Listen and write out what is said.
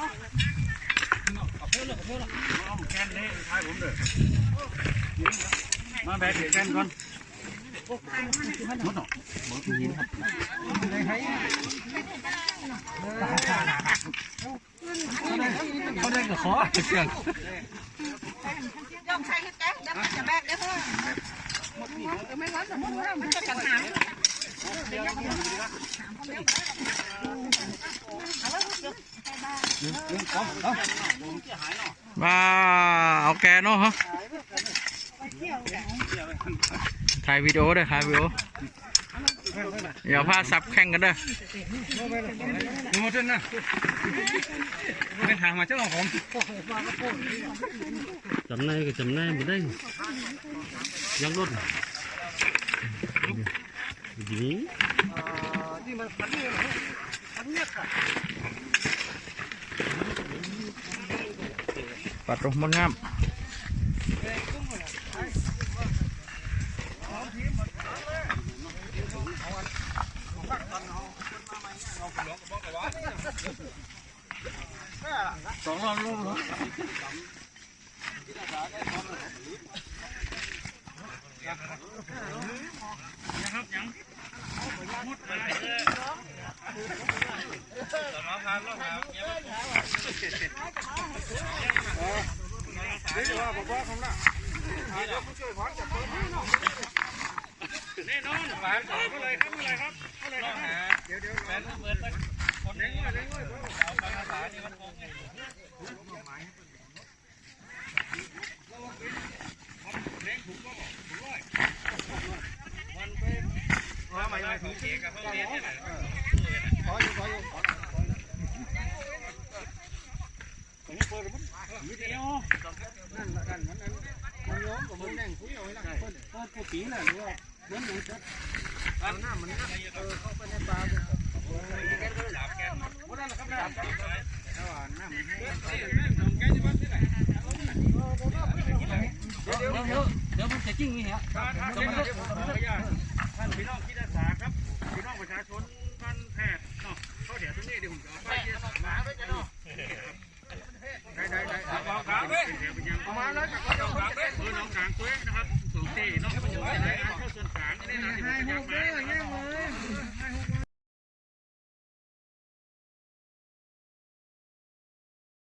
แกนเลยท้ายผมเด้อแกนก่อนหมดหรอบอกจริงครับเขาได้กับขอเสียงย่อมใช้ให้แก๊กเดี๋ยวมันจะแบกเดี๋ยวเพิ่มไม่ร้อนแต่มันจะกระหาย มาเอาแกเนาะฮะถ่ายวิดีโอด้วยถ่ายวิดีโออย่าพลาดซับแข่งกันเด้อหมดนนะเป็นทางมาเจ้าของผมจำได้ก็จำได้หมดได้ยังรถดีนี่มันพันเนี่ยพันเนี่ยค่ะ ปัดลงมันงามสองรอบลูกเดี๋ยวมันจะจิ้งนี่ฮะท่านพี่ น้องที่รักษาครับพี่น้อง ประชาชนท่านแพทย์เนาะเขาเดี๋ยวตรงนี้เดี๋ยวผมจะเอาไป น้องกลางตัวเองนะครับสูงที่น้องประโยชน์ในงานเข้าส่วนกลางนี่นะที่ผมจะมา